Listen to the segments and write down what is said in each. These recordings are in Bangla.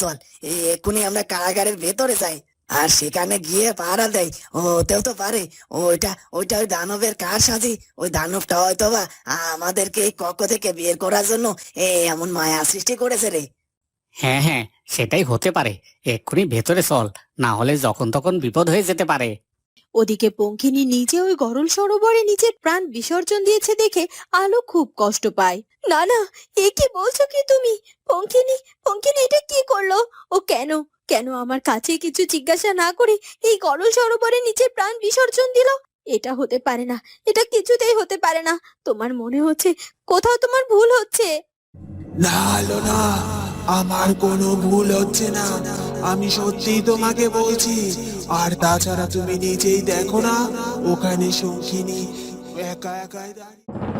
চল এক্ষুনি আমরা কারাগারের ভেতরে যাই, আর সেখানে গিয়ে পাহারা দেয় ওতেও তো পারে। ওইটা ওইটা ওই দানবের কার সাজি ওই দানবটা হয়তো বা আমাদেরকে এই কক্ষ থেকে বের করার জন্য এমন মায়া সৃষ্টি করেছে রে। হ্যাঁ হ্যাঁ সেটাই হতে পারে। এক্ষুনি ভেতরে চল, না হলে যখন তখন বিপদ হয়ে যেতে পারে। ওদিকে পঙ্খিনী নিজে ওই গরল সরোবরে নিজের প্রাণ বিসর্জন দিয়েছে দেখে আলো খুব কষ্ট পায়। না না, এ কি বলছো কি তুমি? পঙ্খিনী পঙ্খিনী এটা কি করল? ও কেন কেন আমার কাছে কিছু জিজ্ঞাসা না করে এই গরল সরোবরে নিজের প্রাণ বিসর্জন দিল? এটা হতে পারে না, এটা কিছুতেই হতে পারে না। তোমার মনে হচ্ছে কোথাও তোমার ভুল হচ্ছে? না না। আমার কোনো ভুল হচ্ছে না। আমি সত্যি তোমাকে বলছি। আর তাছাড়া তুমি নিজেই দেখো না ওখানে সঙ্গিনী একা একাই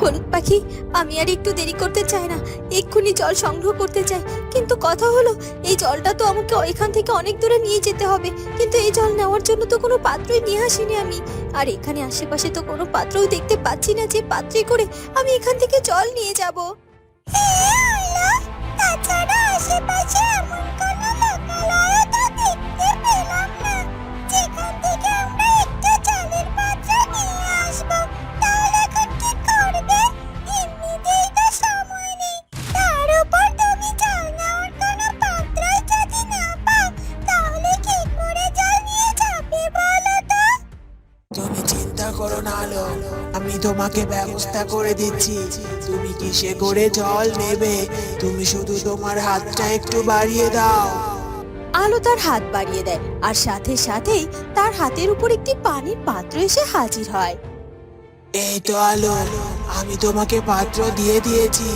হলুদ পাখি আমি আর একটু দেরি করতে চাই না। এক্ষুনি জল সংগ্রহ করতে চাই। কিন্তু কথা হলো এই জলটা তো আমাকে এখান থেকে অনেক দূরে নিয়ে যেতে হবে। কিন্তু এই জল নেওয়ার জন্য তো কোনো পাত্রই নিয়ে আসিনি আমি। আর এখানে আশেপাশে তো কোনো পাত্রও দেখতে পাচ্ছি না যে পাত্রে করে আমি এখান থেকে জল নিয়ে যাব। তাছাড়া আশেপাশে এমন কোনো লোকালয় তো দেখতে পেলাম না। যেখান থেকে আমরা একটা জলের পাত্র নিয়ে আসব, তাহলে এখন কি করবে? এমনিতেই তো সময় নেই। তার উপর তুমি জল নেওয়ার কোনো পাত্রই যদি না পাও, তাহলে কি করে জল নিয়ে যাবে বলো তো? তুমি চিন্তা করো না আলো। আমি তোমাকে ব্যবস্থা করে দিচ্ছি। তুমি কিসে করে জল নেবে তুমি শুধু তোমার হাতটা একটু বাড়িয়ে দাও। আলো তার হাত বাড়িয়ে দেয় আর সাথে সাথেই তার হাতের উপর একটি পানির পাত্র এসে হাজির হয়। এই তো আলো। আমি তোমাকে পাত্র দিয়ে দিয়েছি।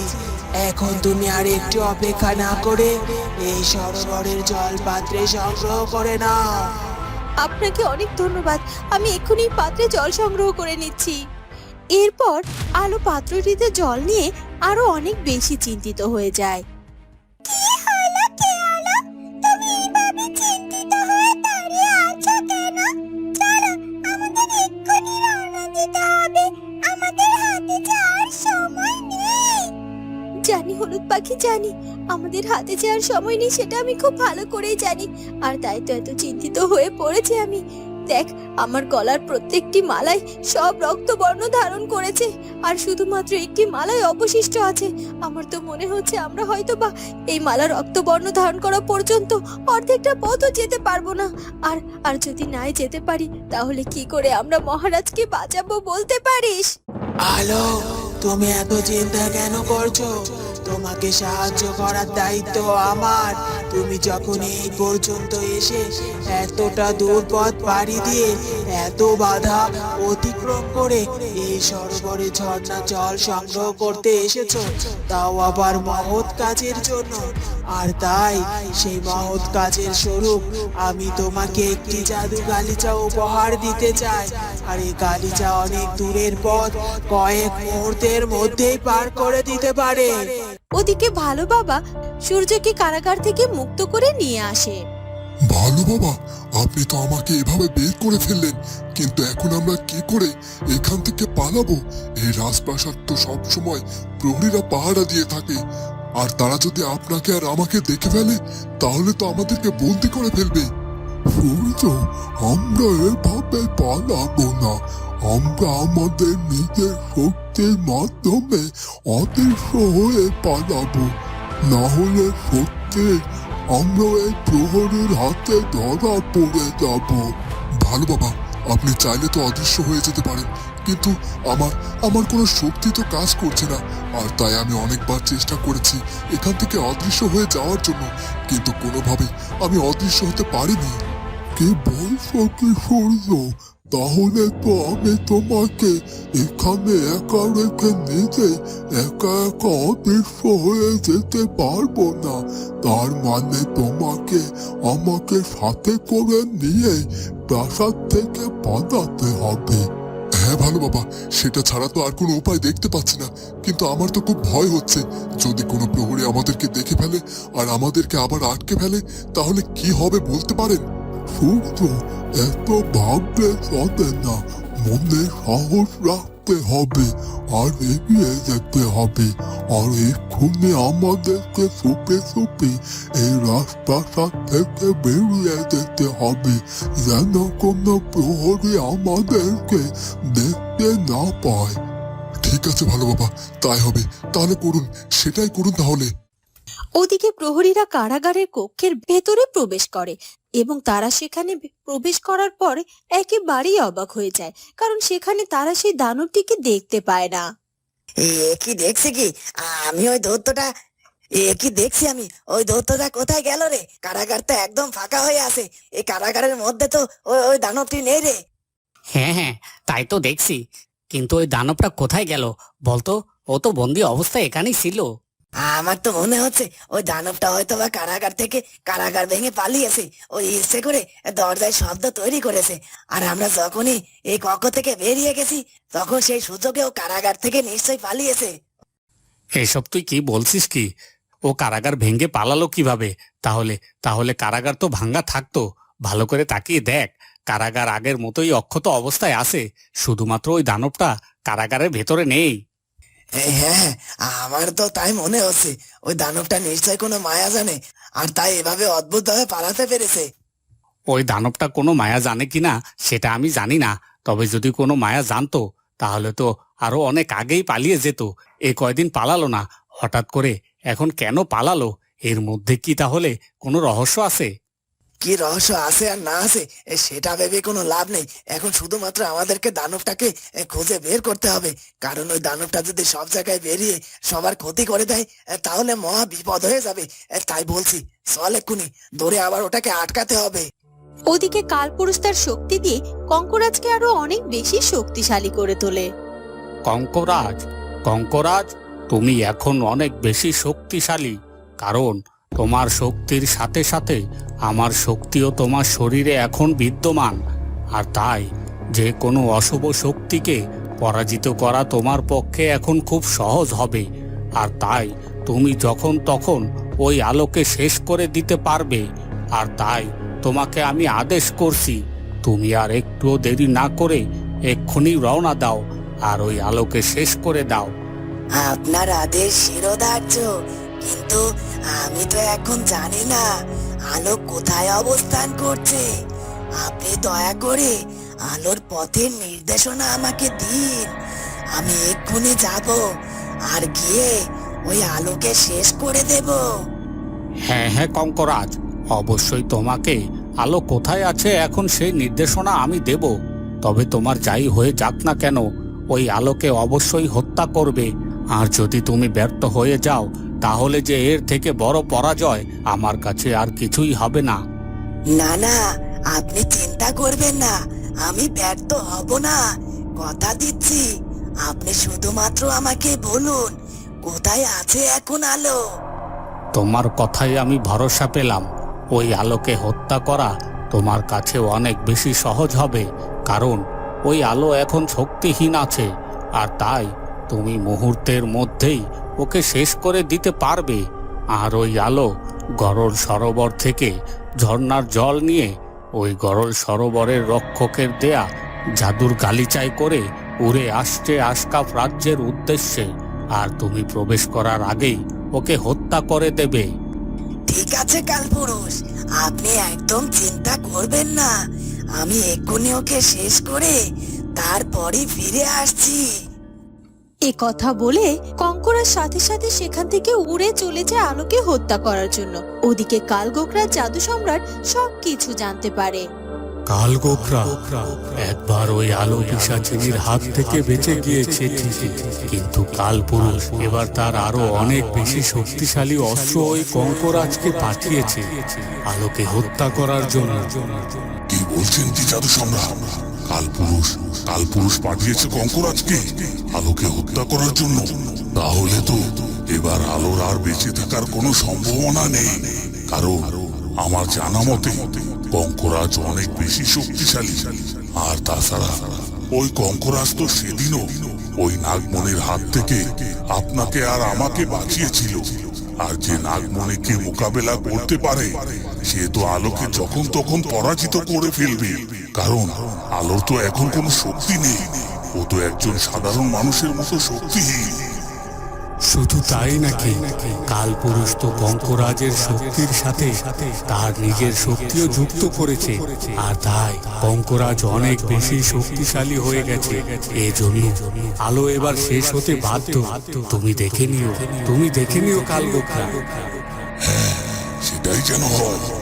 এখন তুমি আর একটু অপেক্ষা না করে এই সরোবরের জল পাত্রে সংগ্রহ করে নাও। আপনাকে অনেক ধন্যবাদ। আমি এক্ষুনি পাত্রে জল সংগ্রহ করে নিচ্ছি। এরপর আলো পাত্রটিতে জল নিয়ে আরও অনেক বেশি চিন্তিত হয়ে যায়। জানি হলুদ পাখি জানি। আমাদের হাতে যে আর সময় নেই, সেটা আমি খুব ভালো করেই জানি। আর তাই তো এত চিন্তিত হয়ে পড়েছি আমি। দেখ, আমার গলার প্রত্যেকটি মালাই সব রক্তবর্ণ ধারণ করেছে। আর শুধুমাত্র একটি মালাই অবশিষ্ট আছে। আমার তো মনে হচ্ছে আমরা হয়তো বা এই মালা রক্তবর্ণ ধারণ করা পর্যন্ত অর্ধেকটা পথও যেতে পারব না। আর আর যদি নাই যেতে পারি, তাহলে কি করে আমরা মহারাজকে বাঁচাবো বলতে পারিস? আলো। তুমি এত চিন্তা কেন করছ? তোমাকে সাহায্য করার দায়িত্ব আমার। তুমি যখন এই পর্যন্ত এসে এতটা দূর পথ পাড়ি দিয়ে এত বাধা অতিক্রম করে এই সরোবরে ঝর্ণা জল সংগ্রহ করতে এসেছ, তাও আবার মহৎ কাজের জন্য। আর তাই সেই মহৎ কাজের স্বরূপ আমি তোমাকে একটি জাদু গালিচা উপহার দিতে চাই। আর এই গালিচা অনেক দূরের পথ কয়েক মুহূর্তের মধ্যেই পার করে দিতে পারে। ওদিকে ভালো বাবা সূর্যকে কারাগার থেকে মুক্ত করে নিয়ে আসে। ভালো বাবা আপনি তো আমাকে এভাবে বের করে ফেললেন কিন্তু এখন আমরা কি করে এখান থেকে পালাবো? এই রাজপ্রাসাদ তো সবসময় প্রহরীরা পাহারা দিয়ে থাকে। আর তারা যদি আপনাকে আর আমাকে দেখে ফেলে, তাহলে তো আমাদেরকে বন্দি করে ফেলবে। সূর্য আমরা এভাবে পালাবো না। আমরা আমাদের নিজের শক্তির মাধ্যমে অদৃশ্য হয়ে পালাবো। না হলে সত্যি আমরা এই প্রহরীর হাতে ধরা পড়ে যাব। ভালো বাবা, আপনি চাইলে তো অদৃশ্য হয়ে যেতে পারেন। কিন্তু আমার আমার কোনো শক্তি তো কাজ করছে না। আর তাই আমি অনেকবার চেষ্টা করেছি এখান থেকে অদৃশ্য হয়ে যাওয়ার জন্য, কিন্তু কোনোভাবে আমি অদৃশ্য হতে পারিনি। কে বলছো কি সূর্য তাহলে তো আমি তোমাকে এখানে একা রেখে নিজে একা একা অদৃশ্য হয়ে যেতে পারব না। তার মানে তোমাকে আমাকে সাথে করে নিয়ে প্রাসাদ থেকে পাঠাতে হবে। হ্যাঁ ভালো বাবা, সেটা ছাড়া তো আর কোনো উপায় দেখতে পাচ্ছি না। কিন্তু আমার তো খুব ভয় হচ্ছে। যদি কোনো প্রহরী আমাদেরকে দেখে ফেলে আর আমাদেরকে আবার আটকে ফেলে, তাহলে কি হবে বলতে পারেন? সূর্য এত ভাবতে চলে না, মনে সাহস রাখতে হবে আর এগিয়ে যেতে হবে। আর এক্ষুনি আমাদেরকে সুপে সুপে এই রাজপ্রাসাদ থেকে বেরিয়ে যেতে হবে। যেন কোনো প্রহরী আমাদেরকে দেখতে না পায়। ঠিক আছে ভালো বাবা, তাই হবে। তাহলে করুন, সেটাই করুন তাহলে। ওদিকে প্রহরীরা কারাগারের কক্ষের ভেতরে প্রবেশ করে এবং তারা সেখানে প্রবেশ করার পর একেবারেই অবাক হয়ে যায়, কারণ সেখানে তারা সেই দানবটিকে দেখতে পায় না। এ, কি দেখছি কি? আমি ওই দৌত্যটা, এ, কি দেখছি আমি? ওই দৌত্যটা কোথায় গেল রে? কারাগার তো একদম ফাঁকা হয়ে আছে। এই কারাগারের মধ্যে তো ওই ওই দানবটি নেই রে। হ্যাঁ হ্যাঁ তাই তো দেখছি। কিন্তু ওই দানবটা কোথায় গেল? বলতো, ও তো বন্দি অবস্থায় এখানেই ছিল। আমার তো মনে হচ্ছে ওই দানবটা হয়তো বা কারাগার থেকে কারাগার ভেঙে পালিয়েছে। ওই ইচ্ছে করে দরজায় শব্দ তৈরি করেছে। আর আমরা যখনই এই কক্ষ থেকে বেরিয়ে গেছি, তখন সেই সুযোগে ও কারাগার থেকে নিশ্চয়ই পালিয়েছে। এসব তুই কি বলছিস কি? ও কারাগার ভেঙে পালালো কীভাবে? তাহলে তাহলে কারাগার তো ভাঙ্গা থাকতো। ভালো করে তাকিয়ে দেখ, কারাগার আগের মতোই অক্ষত অবস্থায় আছে। শুধুমাত্র ওই দানবটা কারাগারের ভেতরে নেই। হ্যাঁ আমার তো তাই মনে হচ্ছে। ওই দানবটা নিশ্চয়ই কোনো মায়া জানে, আর তাই এভাবে অদ্ভুত ভাবে পালাতে পেরেছে। ওই দানবটা কোনো মায়া জানে কিনা সেটা আমি জানি না। তবে যদি কোনো মায়া জানতো, তাহলে তো আরও অনেক আগেই পালিয়ে যেত। এ কয়দিন পালালো না, হঠাৎ করে এখন কেন পালালো? এর মধ্যে কি তাহলে কোনো রহস্য আছে? কি রহস্য আছে আর না আছে এ, সেটা ভেবে কোনো লাভ নেই। এখন শুধুমাত্র আমাদেরকে দানবটাকে এ, খুঁজে বের করতে হবে। কারণ ওই দানবটা যদি সব জায়গায় বেরিয়ে সবার ক্ষতি করে দেয় এ, তাহলে মহা বিপদ হয়ে যাবে। এ, তাই বলছি চল এক্ষুনি দৌড়ে আবার ওটাকে আটকাতে হবে। ওদিকে কালপুরুষ তার শক্তি দিয়ে কঙ্করাজকে আরও অনেক বেশি শক্তিশালী করে তোলে। কঙ্করাজ কঙ্করাজ তুমি এখন অনেক বেশি শক্তিশালী কারণ তোমার শক্তির সাথে সাথে আমার শক্তিও তোমার শরীরে এখন বিদ্যমান। আর তাই যে কোনো অশুভ শক্তিকে পরাজিত করা তোমার পক্ষে এখন খুব সহজ হবে। আর তাই তুমি যখন তখন ওই আলোকে শেষ করে দিতে পারবে। আর তাই তোমাকে আমি আদেশ করছি, তুমি আর একটুও দেরি না করে এক্ষুনি রওনা দাও আর ওই আলোকে শেষ করে দাও। আপনার আদেশ শিরোধার্য। কিন্তু আমি তো এখন জানি না আলো কোথায় অবস্থান করছে। আপনি দয়া করে আলোর পথের নির্দেশনা আমাকে দিন। আমি এক্ষুনি যাব আর গিয়ে ওই আলোকে শেষ করে দেব। হ্যাঁ হ্যাঁ কঙ্করাজ, অবশ্যই তোমাকে আলো কোথায় আছে এখন সেই নির্দেশনা আমি দেব। তবে তোমার যাই হয়ে যাক না কেন, ওই আলোকে অবশ্যই হত্যা করবে। আর যদি তুমি ব্যর্থ হয়ে যাও তাহলে যে এর থেকে বড় পরাজয় আমার কাছে আর কিছুই হবে না। না না আপনি চিন্তা করবেন না। আমি ব্যর্থ হব না। কথা দিচ্ছি। আপনি শুধুমাত্র আমাকে বলুন কোথায় আছে এখন আলো? তোমার কথাই আমি ভরসা পেলাম। ওই আলোকে হত্যা করা তোমার কাছে অনেক বেশি সহজ হবে কারণ ওই আলো এখন শক্তিহীন আছে আর তাই তুমি মুহূর্তের মধ্যেই ওকে শেষ করে দিতে পারবে। আর ওই আলো গরল সরোবর থেকে ঝর্ণার জল নিয়ে ওই গরল সরোবরের রক্ষকের দেয়া জাদুর গালিচাই করে উড়ে আসছে আশকাফ রাজ্যের উদ্দেশ্যে। আর তুমি প্রবেশ করার আগেই ওকে হত্যা করে দেবে। ঠিক আছে, কালপুরুষ। আপনি একদম চিন্তা করবেন না। আমি এক্ষুনি ওকে শেষ করে তারপরে ফিরে আসছি। এ কথা বলে কঙ্করার সাথে সাথে সেখান থেকে উড়ে চলে যায় আলোকে হত্যা করার জন্য। ওদিকে কালগোকরা জাদু সম্রাট সবকিছু জানতে পারে। কালগোখরা একবার ওই আলো পিসাচিনীর হাত থেকে বেঁচে গিয়েছে ঠিকই কিন্তু কালপুরুষ এবার তার আরও অনেক বেশি শক্তিশালী অস্ত্র ওই কঙ্করাজকে পাঠিয়েছে আলোকে হত্যা করার জন্য। কি বলছেন কি জাদু সম্রাট? কালপুরুষ কালপুরুষ পাঠিয়েছে কঙ্করাজকে আলোকে হত্যা করার জন্য। তাহলে তো এবার আলোর আর বেঁচে থাকার কোনো সম্ভাবনা নেই। কারণ আমার জানা মতে কঙ্করাজ অনেক বেশি শক্তিশালী। আর তাছাড়া ওই কঙ্করাজ তো সেদিনও ওই নাগমণির হাত থেকে আপনাকে আর আমাকে বাঁচিয়েছিল। আর যে নাগমণিকে মোকাবেলা করতে পারে, সে তো আলোকে যখন তখন পরাজিত করে ফেলবে। কারণ আলোর তো এখন কোনো শক্তি নেই। ও তো একজন সাধারণ মানুষের মতো শক্তিহীন। শুধু তাই নাকি কালপুরুষ তো কঙ্করাজের শক্তির সাথে তার নিজের শক্তিও যুক্ত করেছে। আর তাই কঙ্করাজ অনেক বেশি শক্তিশালী হয়ে গেছে। এজন্য আলো এবার শেষ হতে বাধ্য। তুমি দেখে নিও, তুমি দেখে নিও কাল হ্যাঁ সেটাই যেন হয়।